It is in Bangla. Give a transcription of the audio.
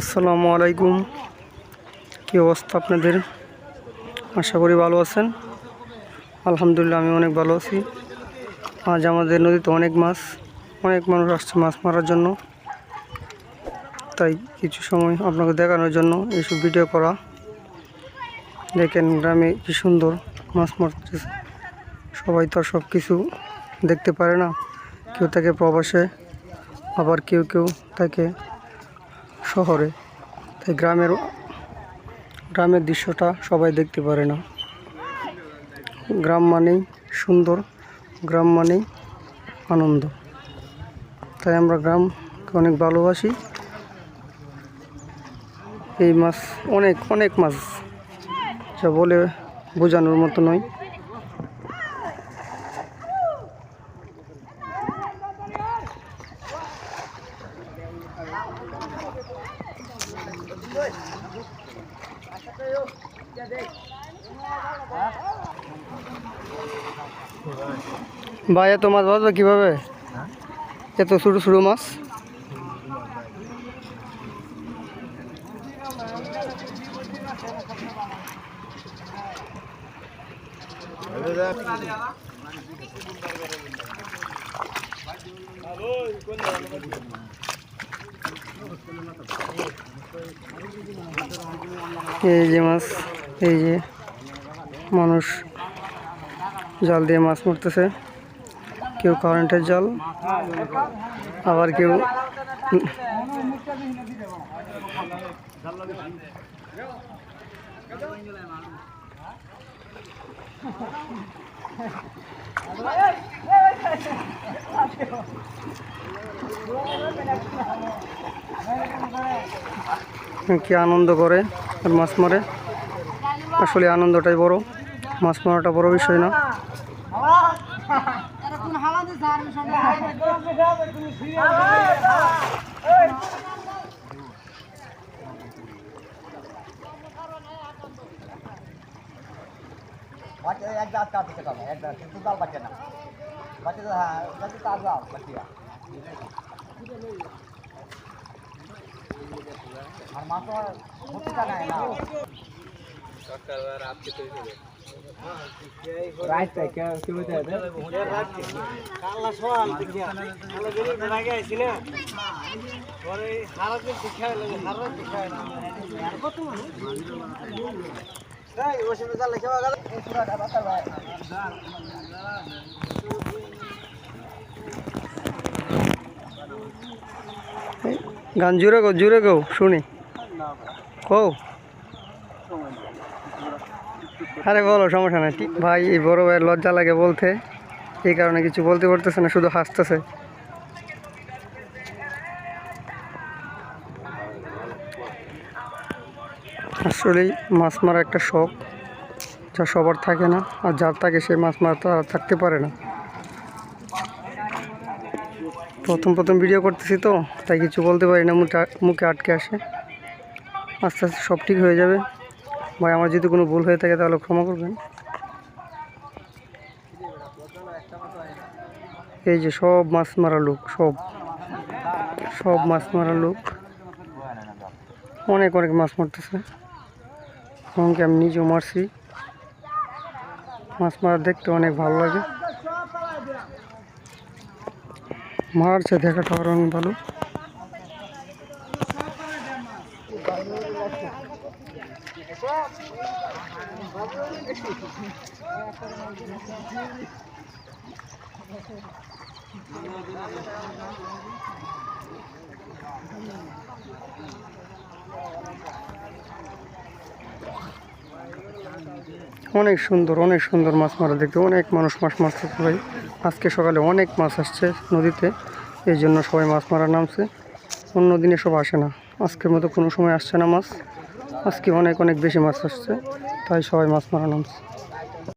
আসসালামু আলাইকুম। কী অবস্থা আপনাদের? আশা করি ভালো আছেন। আলহামদুলিল্লাহ, আমি অনেক ভালো আছি। আজ আমাদের নদীতে অনেক মাছ, অনেক মানুষ আসছে মাছ মারার জন্য। তাই কিছু সময় আপনাকে দেখানোর জন্য এইসব ভিডিও করা। দেখেন গ্রামে কি সুন্দর মাছ মারতেছে। সবাই তো সব কিছু দেখতে পারে না। কেউ থাকে প্রবাসে, আবার কেউ কেউ থাকে শহরে। তাই গ্রামের গ্রামের দৃশ্যটা সবাই দেখতে পারে না। গ্রাম মানেই সুন্দর, গ্রাম মানেই আনন্দ। তাই আমরা গ্রামকে অনেক ভালোবাসি। এই মাছ অনেক অনেক মাছ, যা বলে বোঝানোর মতো নয়। ভাই এত মাছ বাঁচবে কীভাবে? এত ছোটো ছোটো মাছ। এই যে মাছ, এই যে মানুষ জাল দিয়ে মাছ মারতেছে। কেউ কারেন্টের জাল, আবার কেউ কি আনন্দ করে মাছ মারে। আসলে আনন্দটাই বড়। মাছ মারাটা বড় বিষয় না। এক আর মাছ ভর্তি টাকা না গান জুড়ে গো জুড়ে গো শুনি। কও। আরে বলো, সমস্যা নাই। ঠিক ভাই, এই বড় ভাইয়ের লজ্জা লাগে বলতে। এই কারণে কিছু বলতে পারতেছে না, শুধু হাসতেছে। আসলেই মাছ মারা একটা শখ, যা সবার থাকে না, আর যার থাকে সে মাছ মারতে আর থাকতে পারে না। প্রথম প্রথম ভিডিও করতেছি তো, তাই কিছু বলতে পারি না মুখে আটকে আসে। আস্তে আস্তে সব ঠিক হয়ে যাবে। ভাই, আমার যদি কোনো ভুল হয়ে থাকে তাহলে ক্ষমা করবেন। এই যে সব মাছ মারা লোক, সব। সব মাছ মারা লোক। অনেক অনেক মাছ মারতেছে। এমনকি আমি নিজেও মারছি। মাছ মারা দেখতে অনেক ভালো লাগে। মারছে, দেখাটা অনেক ভালো। অনেক সুন্দর অনেক সুন্দর মাছ মারা দেখতে। অনেক মানুষ মাছ মারছে ভাই। আজকে সকালে অনেক মাছ আসছে নদীতে, এই জন্য সবাই মাছ মারা নামছে। অন্য দিনে সব আসে না। আজকের মতো কোনো সময় আসছে না মাছ। আজকে অনেক অনেক বেশি মাছ আসছে তাই সবাই মাছ মারা নামছে।